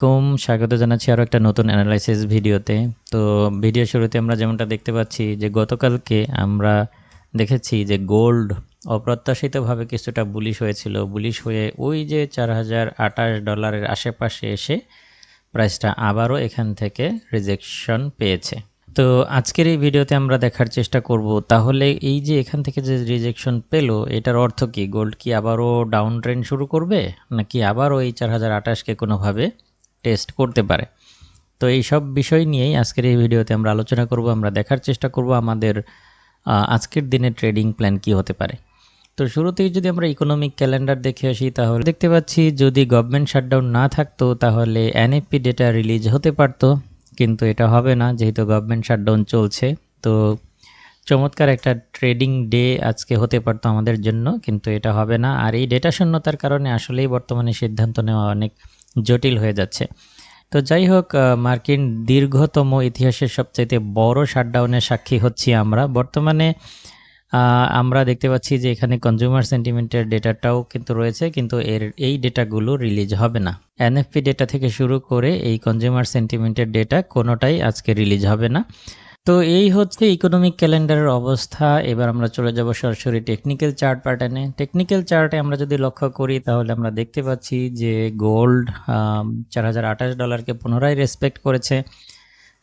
কুম স্বাগত জানাচ্ছি আরও একটা নতুন অ্যানালাইসিস ভিডিওতে। তো ভিডিও শুরুতে আমরা যেমনটা দেখতে পাচ্ছি যে গতকালকে আমরা দেখেছি যে গোল্ড অপ্রত্যাশিতভাবে কিছুটা বুলিশ হয়েছিল। বুলিশ হয়ে ওই যে চার হাজার আঠাশ ডলারের আশেপাশে এসে প্রাইসটা আবারও এখান থেকে রিজেকশন পেয়েছে। তো আজকের এই ভিডিওতে আমরা দেখার চেষ্টা করব, তাহলে এই যে এখান থেকে যে রিজেকশন পেল, এটার অর্থ কি? গোল্ড কি আবারও ডাউন ট্রেন্ড শুরু করবে? নাকি আবারও এই চার হাজার আঠাশকে কোনোভাবে টেস্ট করতে পারে। তো এই সব বিষয় নিয়েই আজকের এই ভিডিওতে আমরা আলোচনা করব, আমরা দেখার চেষ্টা করব আমাদের আজকের দিনের ট্রেডিং প্ল্যান কি হতে পারে। তো শুরুতেই যদি আমরা ইকোনমিক ক্যালেন্ডার দেখে আসি, তাহলে দেখতে পাচ্ছি যদি গভর্নমেন্ট শাটডাউন না থাকতো, তাহলে এনএফপি ডেটা রিলিজ হতে পারতো। কিন্তু এটা হবে না, যেহেতু গভর্নমেন্ট শাটডাউন চলছে। তো চমৎকার একটা ট্রেডিং ডে আজকে হতে পারতো আমাদের জন্য, কিন্তু এটা হবে না। আর এই ডেটা শূন্যতার কারণে আসলেই বর্তমানে সিদ্ধান্ত নেওয়া অনেক জটিল হয়ে যাচ্ছে। তো যাই হোক মার্কিন দীর্ঘতম ইতিহাসের সবচাইতে বড় শাটডাউনের সাক্ষী হচ্ছি আমরা। বর্তমানে আমরা দেখতে পাচ্ছি যে এখানে কনজিউমার সেন্টিমেন্টের ডেটাটাও কিন্তু রয়েছে, কিন্তু এর এই ডেটাগুলো রিলিজ হবে না। এনএফপি ডেটা থেকে শুরু করে এই কনজিউমার সেন্টিমেন্টের ডেটা কোনোটাই আজকে রিলিজ হবে না। তো এই হচ্ছে ইকোনমিক ক্যালেন্ডারের অবস্থা। এবার আমরা চলে যাব সরাসরি টেকনিক্যাল চার্ট প্যাটার্নে টেকনিক্যাল চার্টে আমরা যদি লক্ষ্য করি, তাহলে আমরা দেখতে পাচ্ছি যে গোল্ড চার হাজার আঠাশ ডলারকে পুনরায় রেসপেক্ট করেছে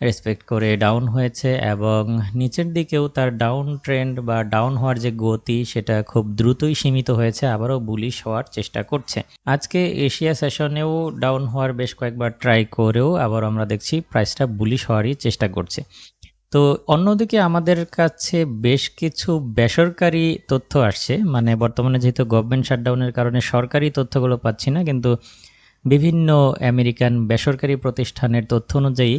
রেসপেক্ট করে ডাউন হয়েছে এবং নিচের দিকেও তার ডাউন ট্রেন্ড বা ডাউন হওয়ার যে গতি, সেটা খুব দ্রুতই সীমিত হয়েছে, আবারও বুলিশ হওয়ার চেষ্টা করছে। আজকে এশিয়া সেশনেও ডাউন হওয়ার বেশ কয়েকবার ট্রাই করেও আবার আমরা দেখছি প্রাইসটা বুলিশ হওয়ারই চেষ্টা করছে। তো অন্যদিকে আমাদের কাছে বেশ কিছু বেসরকারি তথ্য আসছে। মানে বর্তমানে যেহেতু গভর্নমেন্ট শাটডাউনের কারণে সরকারি তথ্যগুলো পাচ্ছি না, কিন্তু বিভিন্ন আমেরিকান বেসরকারি প্রতিষ্ঠানের তথ্য অনুযায়ী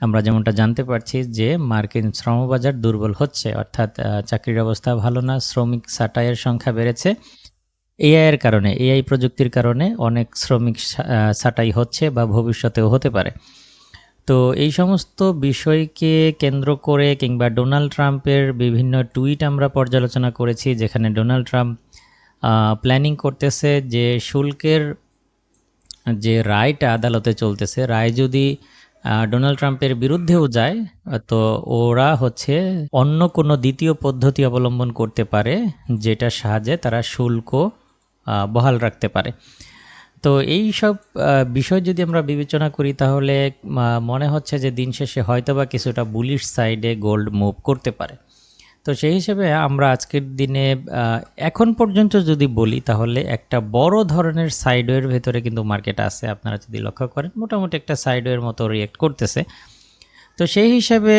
আমরা যেমনটা জানতে পারছি যে মার্কিন শ্রমবাজার দুর্বল হচ্ছে, অর্থাৎ চাকরির অবস্থা ভালো না, শ্রমিক ছাঁটাইয়ের সংখ্যা বেড়েছে। এআই এর কারণে এআই প্রযুক্তির কারণে অনেক শ্রমিক ছাঁটাই হচ্ছে বা ভবিষ্যতেও হতে পারে। তো এই সমস্ত বিষয়কে কেন্দ্র করে কিংবা ডোনাল্ড ট্রাম্পের বিভিন্ন টুইট আমরা পর্যালোচনা করেছি, যেখানে ডোনাল্ড ট্রাম্প প্ল্যানিং করতেছে যে শুল্কের যে রায়টা আদালতে চলতেছে, রায় যদি ডোনাল্ড ট্রাম্পের বিরুদ্ধেও যায়, তো ওরা হচ্ছে অন্য কোনো দ্বিতীয় পদ্ধতি অবলম্বন করতে পারে, যেটার সাহায্যে তারা শুল্ক বহাল রাখতে পারে। তো এই সব বিষয় যদি আমরা বিবেচনা করি, তাহলে মনে হচ্ছে যে দিন শেষে হয়তোবা কিছুটা বুলিশ সাইডে গোল্ড মুভ করতে পারে। তো সেই হিসেবে আমরা আজকের দিনে এখন পর্যন্ত যদি বলি, তাহলে একটা বড় ধরনের সাইডওয়ের ভেতরে কিন্তু মার্কেট আছে, আপনারা যদি লক্ষ্য করেন, মোটামুটি একটা সাইডওয়ের মতো রিয়েক্ট করতেছে। তো সেই হিসাবে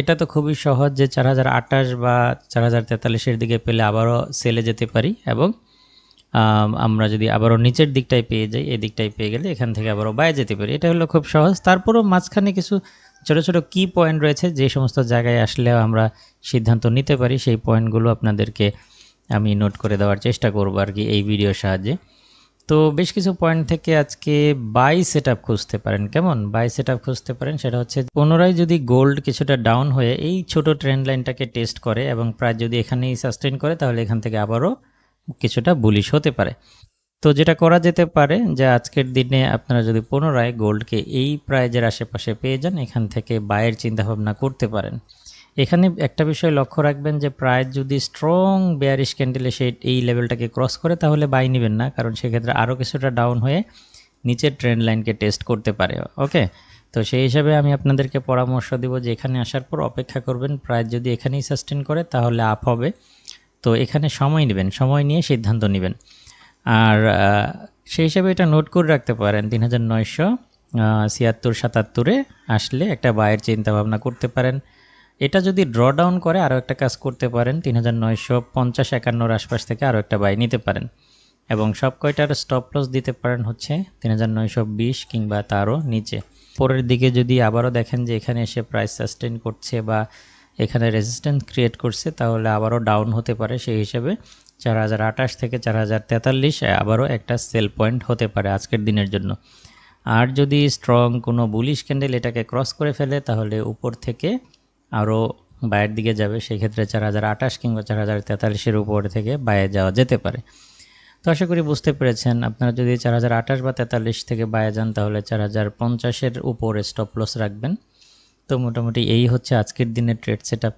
এটা তো খুবই সহজ যে চার হাজার আটাশ বা চার হাজার তেতাল্লিশের দিকে পেলে আবারও সেলে যেতে পারি এবং আমরা যদি আবারও নিচের দিকটায় পেয়ে যাই এই দিকটায় পেয়ে গেলে এখান থেকে আবারও বাইরে যেতে পারি। এটা হলো খুব সহজ। তারপরও মাঝখানে কিছু ছোট ছোট কি পয়েন্ট রয়েছে, যে সমস্ত জায়গায় আসলে আমরা সিদ্ধান্ত নিতে পারি, সেই পয়েন্টগুলো আপনাদেরকে আমি নোট করে দেওয়ার চেষ্টা করব আর কি এই ভিডিওর সাহায্যে। তো বেশ কিছু পয়েন্ট থেকে আজকে বাই সেট আপ খুঁজতে পারেন। কেমন? বাই সেট আপ খুঁজতে পারেন, সেটা হচ্ছে পুনরায় যদি গোল্ড কিছুটা ডাউন হয়ে এই ছোট ট্রেন্ড লাইনটাকে টেস্ট করে এবং প্রায় যদি এখানেই সাস্টেন করে, তাহলে এখান থেকে আবারও কিছুটা বুলিশ হতে পারে। তো যেটা করা যেতে পারে যে আজকের দিনে আপনারা যদি পুনরায় গোল্ডকে এই প্রাইজের আশেপাশে পেয়ে যান, এখান থেকে বায়ের চিন্তাভাবনা করতে পারেন। এখানে একটা বিষয় লক্ষ্য রাখবেন যে প্রাইস যদি স্ট্রং বেয়ারিশ ক্যান্ডেলে সেই এই লেভেলটাকে ক্রস করে, তাহলে বাই নেবেন না, কারণ সেক্ষেত্রে আরও কিছুটা ডাউন হয়ে নিচের ট্রেন্ড লাইনকে টেস্ট করতে পারে ওকে তো সেই হিসাবে আমি আপনাদেরকে পরামর্শ দিব যে এখানে আসার পর অপেক্ষা করবেন প্রাইস যদি এখানেই সাস্টেন করে, তাহলে আপ হবে। তো এখানে সময় নেবেন, সময় নিয়ে সিদ্ধান্ত নেবেন। আর সেই হিসাবে এটা নোট করে রাখতে পারেন তিন হাজার নয়শো ছিয়াত্তর, সাতাত্তরে আসলে একটা বায়ের চিন্তা ভাবনা করতে পারেন। এটা যদি ড্র ডাউন করে আরও একটা কাজ করতে পারেন তিন হাজার নয়শো পঞ্চাশ একান্নর আশপাশ থেকে আরও একটা বাই নিতে পারেন। এবং সব কয়টার স্টপ লস দিতে পারেন হচ্ছে তিন হাজার নয়শো বিশ কিংবা তারও নিচে। পরের দিকে যদি আবারও দেখেন যে এখানে এসে প্রাইস সাস্টেন করছে বা এখানে রেজিস্ট্যান্স ক্রিয়েট করছে, তাহলে আবারও ডাউন হতে পারে সেই হিসাবে চার হাজার আঠাশ থেকে চার হাজার তেতাল্লিশ, আবারও একটা সেল পয়েন্ট হতে পারে আজকের দিনের জন্য। আর যদি স্ট্রং কোনো বুলিশ ক্যান্ডেল এটাকে ক্রস করে ফেলে, তাহলে উপর থেকে আরও বায়ের দিকে যাবে, সেক্ষেত্রে চার হাজার আঠাশ কিংবা চার হাজার তেতাল্লিশের উপর থেকে বায়ে যাওয়া যেতে পারে। তো আশা করি বুঝতে পেরেছেন, আপনারা যদি চার হাজার আঠাশ বা তেতাল্লিশ থেকে বায়া যান, তাহলে চার হাজার পঞ্চাশের উপরে স্টপ লস রাখবেন। তো মোটামুটি এই হচ্ছে আজকের দিনের ট্রেড সেট